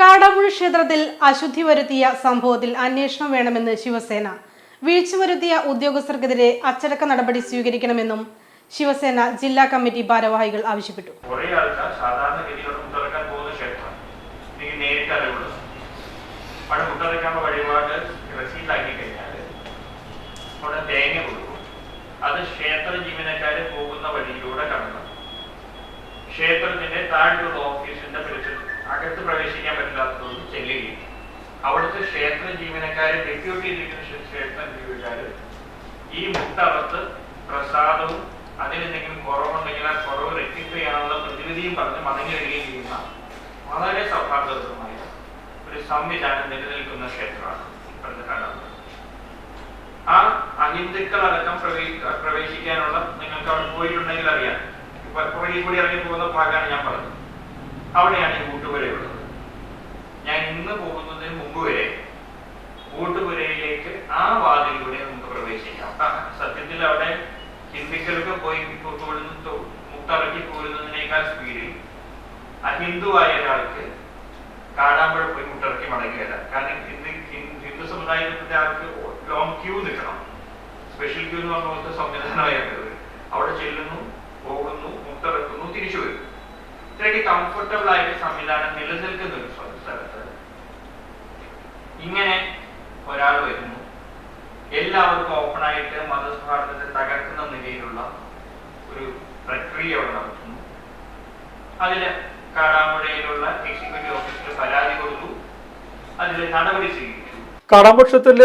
കാടാമ്പുഴ ക്ഷേത്രത്തിൽ അശുദ്ധി വരുത്തിയ സംഭവത്തിൽ അന്വേഷണം വേണമെന്ന് ശിവസേന. വീഴ്ച വരുത്തിയ ഉദ്യോഗസ്ഥർക്കെതിരെ അച്ചടക്ക നടപടി സ്വീകരിക്കണമെന്നും ശിവസേന ജില്ലാ കമ്മിറ്റി ഭാരവാഹികൾ ആവശ്യപ്പെട്ടു. അത് ക്ഷേത്രത്തിന്റെ താഴെയുള്ള ഓഫീസിന്റെ പരിസരത്ത് അകത്ത് പ്രവേശിക്കാൻ പറ്റാത്തതുകൊണ്ട് ചെല്ലുകയും അവിടുത്തെ ക്ഷേത്ര ജീവനക്കാരെ ഡെപ്യൂട്ടി ചെയ്തിരിക്കുന്ന ക്ഷേ- ക്ഷേത്ര ജീവനക്കാര് ഈ മുട്ടറത്ത് പ്രസാദവും അതിനെന്തെങ്കിലും കുറവുണ്ടെങ്കിൽ ആ കുറവ് റെക്ടിഫൈ പ്രതിവിധിയും പറഞ്ഞ് മടങ്ങി വരികയും ചെയ്യുന്ന വളരെ സൗഹാർദ്ദപരമായ ഒരു സംവിധാനം നിലനിൽക്കുന്ന ക്ഷേത്രമാണ് ഇപ്പോഴത്തെ കാലത്ത് ആ അഹിന്ദുക്കളടക്കം പ്രവേ- പ്രവേശിക്കാനുള്ള നിങ്ങൾക്ക് അവിടെ പോയിട്ടുണ്ടെങ്കിൽ അറിയാം. ഇപ്പൊ കുറേ കൂടി ഇറങ്ങി പോകുന്ന ഭാഗമാണ് ഞാൻ പറഞ്ഞത്. അവിടെയാണ് ഈ കൂട്ടുപുരയുള്ളത് ഞാൻ ഇന്ന് പോകുന്നതിന് മുമ്പ് വരെ കൂട്ടുപുരയിലേക്ക് ആ വാതിലൂടെ നമുക്ക് പ്രവേശിക്കാം. സത്യത്തിൽ അവിടെ ഹിന്ദുക്കൾക്ക് പോയി തൊഴുന്ന മുട്ടറക്കി പോരുന്നതിനേക്കാൾ സ്പീഡിൽ അഹിന്ദുവായ ഒരാൾക്ക് കാടാമ്പുഴ പോയി മുട്ടിറക്കി മടങ്ങി വരാം. കാരണം ഹിന്ദു ഹിന്ദു- സമുദായത്തിന്റെ ആൾക്ക് ലോങ് ക്യൂ നിൽക്കണം. സ്പെഷ്യൽ ക്യൂ എന്ന് പറഞ്ഞ പോലത്തെ സംവിധാനമായിട്ട് അവിടെ ചെല്ലുന്നു പോകുന്നു മുട്ടിറക്കുന്നു തിരിച്ചു വരും. ഇത്രയ്ക്ക് കംഫർട്ടബിൾ ആയിട്ട് സംവിധാനം നിലനിൽക്കുന്ന ഒരു സ്ഥലത്ത് ഇങ്ങനെ ഒരാൾ വരുന്നു. എല്ലാവർക്കും ഓപ്പൺ ആയിട്ട് മതസൗഹാർദ്ദത്തെ തകർക്കുന്ന നിലയിലുള്ള ഒരു പ്രക്രിയ അവിടെ നടത്തുന്നു അതിൽ കാടാമ്പുഴയിലുള്ള എക്സിക്യൂട്ടീവ് ഓഫീസിൽ പരാതി കൊടുത്തു. അതിൽ നടപടി സ്വീകരിച്ചു. കാടാമ്പക്ഷത്തിൽ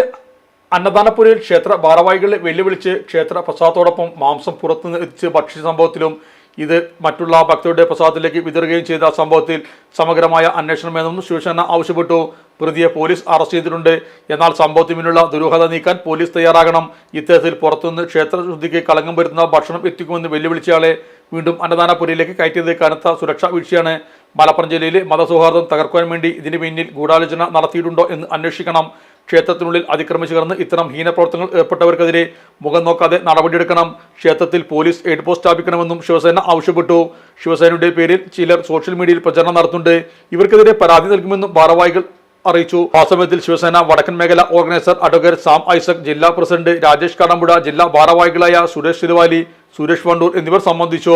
അന്നദാനപുരയിൽ ക്ഷേത്ര ഭാരവാഹികളെ വെല്ലുവിളിച്ച് ക്ഷേത്ര പ്രസാദത്തോടൊപ്പം മാംസം പുറത്തുനിന്ന് എത്തിച്ച് ഭക്ഷ്യ സംഭവത്തിലും ഇത് മറ്റുള്ള ഭക്തരുടെ പ്രസാദത്തിലേക്ക് വിതറുകയും ചെയ്ത സംഭവത്തിൽ സമഗ്രമായ അന്വേഷണം വേണമെന്നും ശിവസേന ആവശ്യപ്പെട്ടു. പ്രതിയെ പോലീസ് അറസ്റ്റ് ചെയ്തിട്ടുണ്ട്. എന്നാൽ സംഭവത്തിന് പിന്നിലുള്ള ദുരൂഹത നീക്കാൻ പോലീസ് തയ്യാറാകണം. ഇത്തരത്തിൽ പുറത്തുനിന്ന് ക്ഷേത്ര ശുദ്ധിക്ക് കളങ്കം വരുത്തുന്ന ഭക്ഷണം എത്തിക്കുമെന്ന് വെല്ലുവിളിച്ചയാളെ വീണ്ടും അന്നദാനപുരയിലേക്ക് കയറ്റിയത് കനത്ത സുരക്ഷാ വീഴ്ചയാണ്. മലപ്പുറം ജില്ലയിലെ മതസൗഹാർദ്ദം തകർക്കുവാൻ വേണ്ടി ഇതിന് പിന്നിൽ ഗൂഢാലോചന നടത്തിയിട്ടുണ്ടോ എന്ന് അന്വേഷിക്കണം. ക്ഷേത്രത്തിനുള്ളിൽ അതിക്രമിച്ചു കടന്ന് ഇത്തരം ഹീനപ്രവർത്തനങ്ങൾ ഏർപ്പെട്ടവർക്കെതിരെ മുഖം നോക്കാതെ നടപടിയെടുക്കണം. ക്ഷേത്രത്തിൽ പോലീസ് എയ്ഡ് പോസ്റ്റ് സ്ഥാപിക്കണമെന്നും ശിവസേന ആവശ്യപ്പെട്ടു. ശിവസേനയുടെ പേരിൽ ചിലർ സോഷ്യൽ മീഡിയയിൽ പ്രചരണം നടത്തുന്നുണ്ട്. ഇവർക്കെതിരെ പരാതി നൽകുമെന്നും ഭാരവാഹികൾ അറിയിച്ചു. ആ സമയത്തിൽ ശിവസേന വടക്കൻ മേഖല ഓർഗനൈസർ അഡ്വക്കേറ്റ് സാം ഐസക് ജില്ലാ പ്രസിഡന്റ് രാജേഷ് കടമ്പുഴ ജില്ലാ ഭാരവാഹികളായ സുരേഷ് തിരുവാലി സുരേഷ് വണ്ടൂർ എന്നിവർ സംബന്ധിച്ചു.